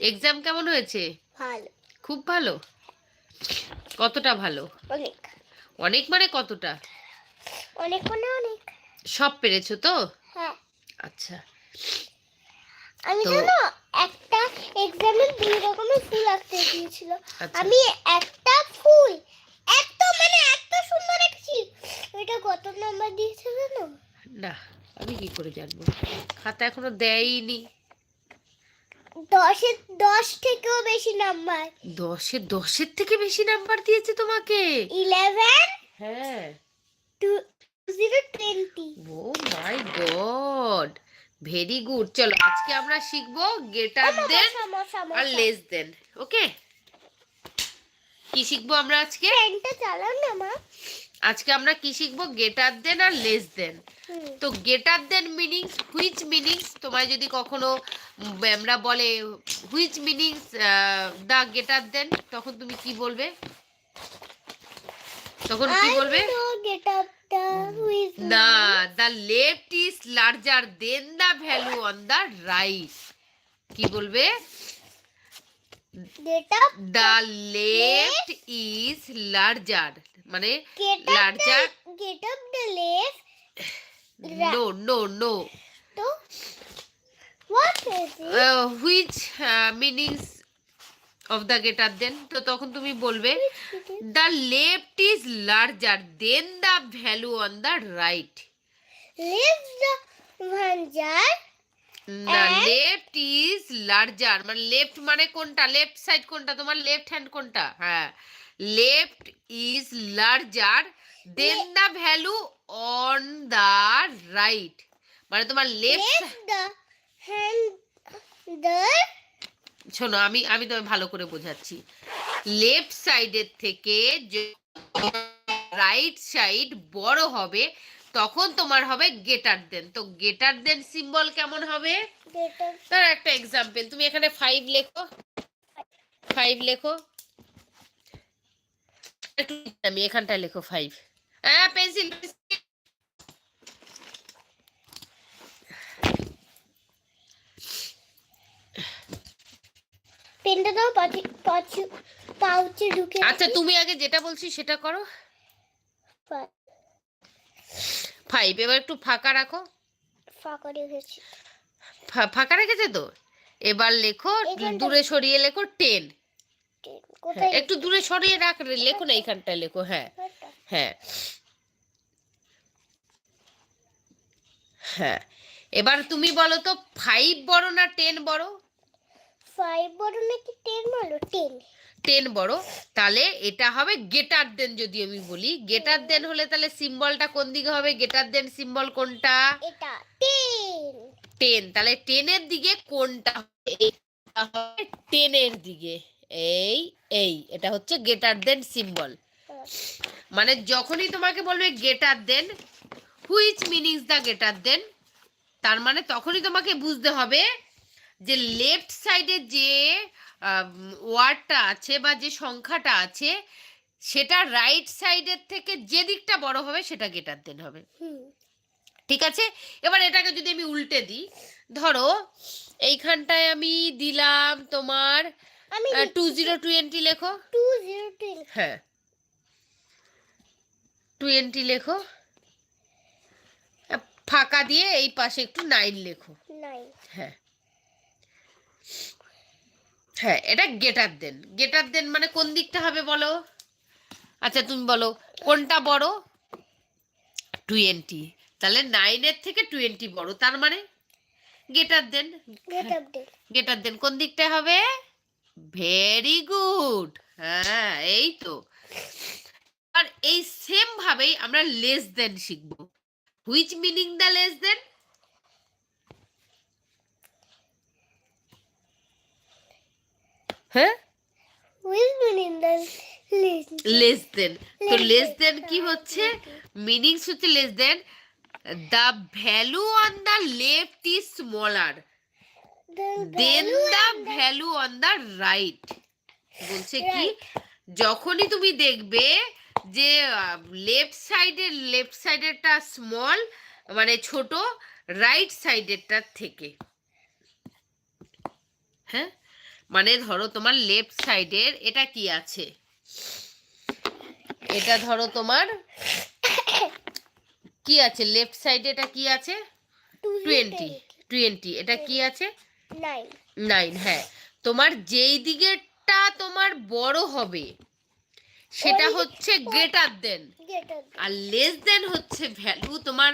Exam কেমন হয়েছে? ভালো। খুব ভালো? কতটা ভালো? অনেক। অনেক মানে কতটা? অনেক মানে অনেক। সব পেরেছ তো? হ্যাঁ। আচ্ছা। আমি জানো একটা এক্সামে দুই রকমের ফুল আঁকতে দিয়েছিল। আচ্ছা। আমি একটা ফুল এত মানে এত সুন্দর এঁকেছি ওইটা কত নাম্বার দিয়েছে জানো? না আমি কি করে জানব? খাতা এখনও দেয়নি দশের দশ থেকেও বেশি নাম্বার। দশে দশের থেকে বেশি নাম্বার দিয়েছে তোমাকে? ইলেভেন? হ্যাঁ। Two zero twenty. Oh my god. Very good. চলো আজকে আমরা শিখব গেটার দেন আর লেস দেন ওকে? কি শিখব আমরা আজকে? ফ্যানটা চালাও না মা। আজকে আমরা কি শিখব? গেটার দেন আর লেস দেন তো greater than meanings which meanings তোমায় যদি কখনো ম্যামরা বলে হুইচ মিনিংস দা গেটার দেন তখন তুমি কি বলবে? তখন কি বলবে? না the left is larger than the value on the right কি বলবে? দ্য লেফট ইজ লার্জার মানে get up the left what is it? The greater than তো তখন তুমি বলবে the left is larger than the value on the right the And? Left is larger মানে left মানে কোনটা? লেফট সাইড কোনটা? তোমার লেফট হ্যান্ড কোনটা? হ্যাঁ। Left is larger than the value on the right মানে তোমার লেফট the hand শোনো আমি আমি তোমায় ভালো করে বোঝাচ্ছি। লেফট সাইডের থেকে রাইট সাইড বড় হবে তখন তোমার হবে গেটার দেন তো গেটার দেন সিম্বল কেমন হবে? ধর একটা এক্সাম্পল তুমি এখানে ফাইভ লেখো। ফাইভ লেখো। একটু আমি এখানটায় লেখো ফাইভ হ্যাঁ পেন্সিল পেনটা দাও পাউচে ঢুকে আচ্ছা তুমি আগে যেটা বলছি সেটা করো। ফাইভ এবার একটু ফাঁকা রাখো। ফাঁকা রেখেছি। ফাঁকা রেখেছে তো? এবার লেখো দূরে সরিয়ে লেখো টেন একটু দূরে সরিয়ে রাখ লেখো না এইখানটায় লেখো হ্যাঁ হ্যাঁ। হ্যাঁ এবার তুমি বলো তো ফাইভ বড় না টেন বড়? ফাইভ বড় নাকি টেন বড়? টেন টেন বড় তাহলে এটা হবে গেটার দেন যদি আমি বলি। গেটার দেন হলে তাহলে সিম্বলটা কোন দিকে হবে? গেটার দেন সিম্বল কোনটা? এটা টেন টেন তাহলে টেনের দিকে কোনটা হবে? হবে টেনের দিকে। এই এই এটা হচ্ছে গেটার দেন সিম্বল মানে যখনই তোমাকে বলবে greater than which meanings the greater than তার মানে তখনই তোমাকে বুঝতে হবে যে লেফট সাইডে যে ওয়ার্ডটা আছে বা যে সংখ্যাটা আছে সেটা রাইট সাইডের থেকে যে দিকটা বড় হবে সেটা গেটার দেন হবে। ঠিক আছে? এবার এটাকে যদি আমি উল্টে দিই ধরো এইখানটায় আমি দিলাম তোমার আমি টু জিরো টোয়েন্টি লেখো। টু জিরো হ্যাঁ। টোয়েন্টি লেখো। ফাঁকা দিয়ে এই পাশে একটু নাইন লেখো। হ্যাঁ। হ্যাঁ এটা গেটার দেন গেটার দেন মানে কোন দিকটা হবে বলো? আচ্ছা তুমি বলো কোনটা বড়? টোয়েন্টি তাহলে নাইনের থেকে টোয়েন্টি বড় তার মানে গেটার দেন গেট গেটার দেন কোন দিকটায় হবে? ভেরি গুড হ্যাঁ এই তো। আর এই সেম ভাবেই আমরা লেস দেন শিখব। Which meaning the less than হ্যাঁ? লেস দেন তো লেস দেন কি হচ্ছে? মিনিংস হচ্ছে less than the value on the left is smaller than the value on the right বলছে কি? যখনই তুমি দেখবে যে লেফট সাইডের লেফট সাইডেরটা স্মল মানে ছোট রাইট সাইডেরটার থেকে। হ্যাঁ? মানে ধরো তোমার লেফট সাইডের এটা কি আছে? এটা ধরো তোমার কি আছে? লেফট সাইডে এটা কি আছে? টোয়েন্টি টোয়েন্টি এটা কি আছে? নাইন হ্যাঁ। তোমার যেই দিকেরটা তোমার বড় হবে সেটা হচ্ছে গ্রেটার দেন আর লেস দেন হচ্ছে ভ্যালু তোমার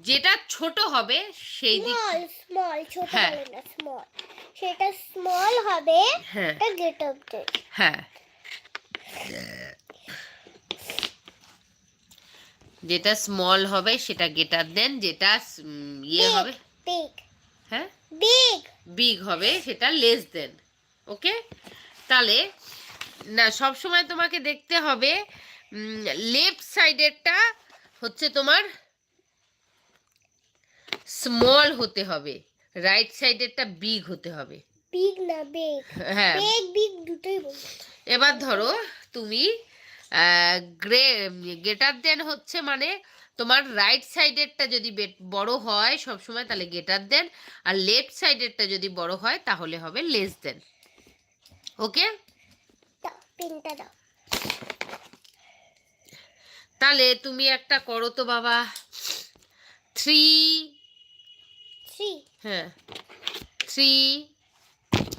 যেটা ছোট হবে সেই দিক স্মল ছোট হ্যাঁ। বলে না স্মল সেটা স্মল হবে হ্যাঁ। এটা গেটার দেন হ্যাঁ। যেটা স্মল হবে সেটা গেটার দেন যেটা ইয়ে হবে। হ্যাঁ? বিগ বিগ হবে সেটা লেস দেন ওকে তাহলে না সব সময় তোমাকে দেখতে হবে লেফট সাইডেরটা হচ্ছে তোমার স্মল হতে হবে রাইট সাইডেরটা বিগ হতে হবে। বিগ না বিগ হ্যাঁ। বিগ বিগ দুটোই এবার ধরো তুমি গ্রে গেটার দেন হচ্ছে মানে তোমার রাইট সাইডেরটা যদি বড় হয় সব সময় তাহলে গেটার দেন আর লেফট সাইডেরটা যদি বড় হয় তাহলে হবে লেস দেন ওকে তাহলে তুমি একটা করো তো বাবা। থ্রি থ্রি হ্যাঁ। থ্রি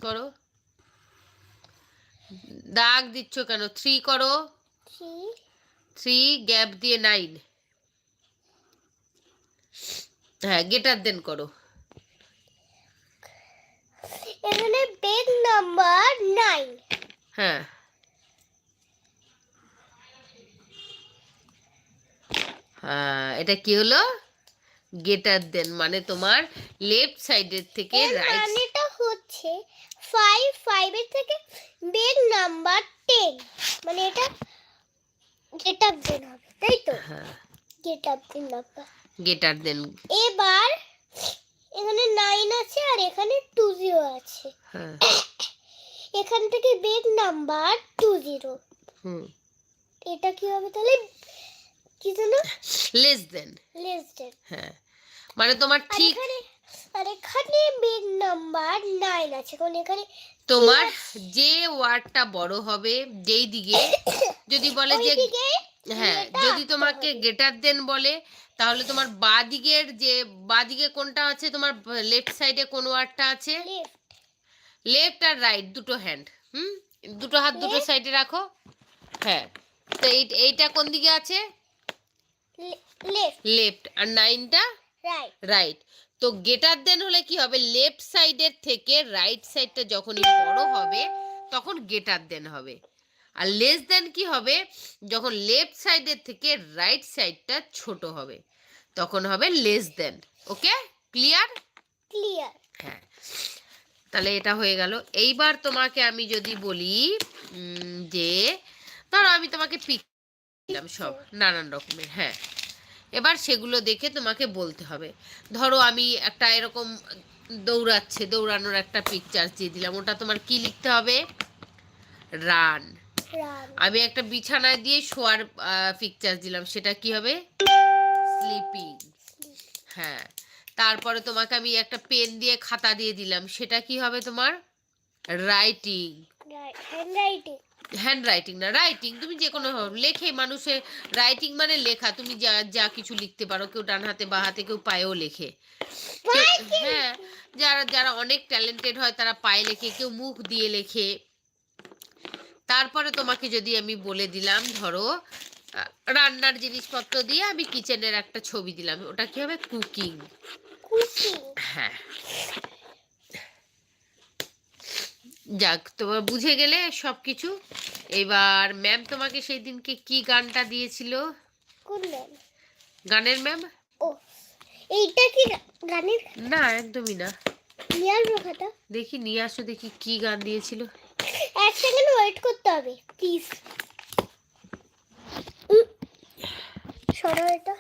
করো। দাগ দিচ্ছ কেন? থ্রি করো। থ্রি গ্যাপ দিয়ে নাইন হ্যাঁ গেটার দেন করো। এখানে বিগ নাম্বার নাইন হ্যাঁ। হ্যাঁ এটা কি হলো? গেটার দেন মানে তোমার লেফট সাইডের থেকে রাইট মানেটা হচ্ছে ফাইভ এর থেকে বিগ নাম্বার টেন মানে এটা গেটার দেন হবে তাই তো? হ্যাঁ। Greater than number greater than. এবার এখানে নাইন আছে আর এখানে টু জিরো আছে। হ্যাঁ। এখান থেকে বিগ নাম্বার টু জিরো হুম। এটা কি হবে তাহলে? কি যেন? লেস দেন লেস দেন হ্যাঁ। মানে তোমার ঠিক আর এখানে বিগ নাম্বার নাইন আছে। কারণ এখানে তোমার যে ওয়ার্ডটা বড় হবে যেই দিকে যদি বলে যে হ্যাঁ যদি তোমাকে গেটার দেন বলে তাহলে তোমার বা দিকের যে বা দিকে কোনটা আছে? তোমার লেফট সাইডে কোন ওয়ার্ডটা আছে? লেফট আর রাইট দুটো হ্যান্ড হুম? দুটো হাত দুটো সাইডে রাখো। হ্যাঁ তো এই এইটা কোন দিকে আছে? লেফট আর নাইনটা. রাইট তো গেটার দেন হলে কি হবে? লেফট সাইডের থেকে রাইট সাইডটা যখনই বড় হবে তখন গেটার দেন হবে। আর লেস দেন কি হবে? যখন লেফট সাইডের থেকে রাইট সাইডটা ছোট হবে তখন হবে less than okay clear clear হ্যাঁ। তাহলে এটা হয়ে গেল। এইবার তোমাকে আমি যদি বলি যে ধরো আমি তোমাকে পিক দিলাম সব নানান রকমের হ্যাঁ। এবার সেগুলো দেখে তোমাকে বলতে হবে। ধরো আমি একটা এরকম দৌড়াচ্ছে দৌড়ানোর একটা পিকচার দিয়ে দিলাম ওটা তোমার কি লিখতে হবে? রান. আমি একটা বিছানায় দিয়ে শোয়ার পিকচার দিলাম। সেটা কি হবে? স্লিপিং হ্যাঁ। তারপরে তোমাকে আমি একটা পেন দিয়ে খাতা দিয়ে দিলাম। সেটা কি হবে তোমার? Writing Right. Handwriting. Handwriting না রাইটিং তুমি যে কোনো লেখে মানুষের রাইটিং মানে লেখা। তুমি যা যা কিছু লিখতে পারো কেউ ডান হাতে বা হাতে কেউ পায়েও লেখে। হ্যাঁ যারা যারা অনেক ট্যালেন্টেড হয় তারা পায়ে লেখে কেউ মুখ দিয়ে লেখে। তারপরে তোমাকে যদি আমি বলে দিলাম ধরো রান্নার জিনিসপত্র দিয়ে আমি কিচেনের একটা ছবি দিলাম ওটা কি হবে? কুকিং। হ্যাঁ। যাক তোমার বুঝে গেলে সব কিছু এবার ম্যাম তোমাকে সেই দিনকে কি গানটা দিয়েছিল? গানের ম্যাম ও এইটা কি গানের? না একদমই না। নিয়ে আসব খাতা দেখি নিয়ে আসো দেখি কি গান দিয়েছিল। এক সেকেন্ড ওয়েট করতে হবে প্লিজ সরো এটা।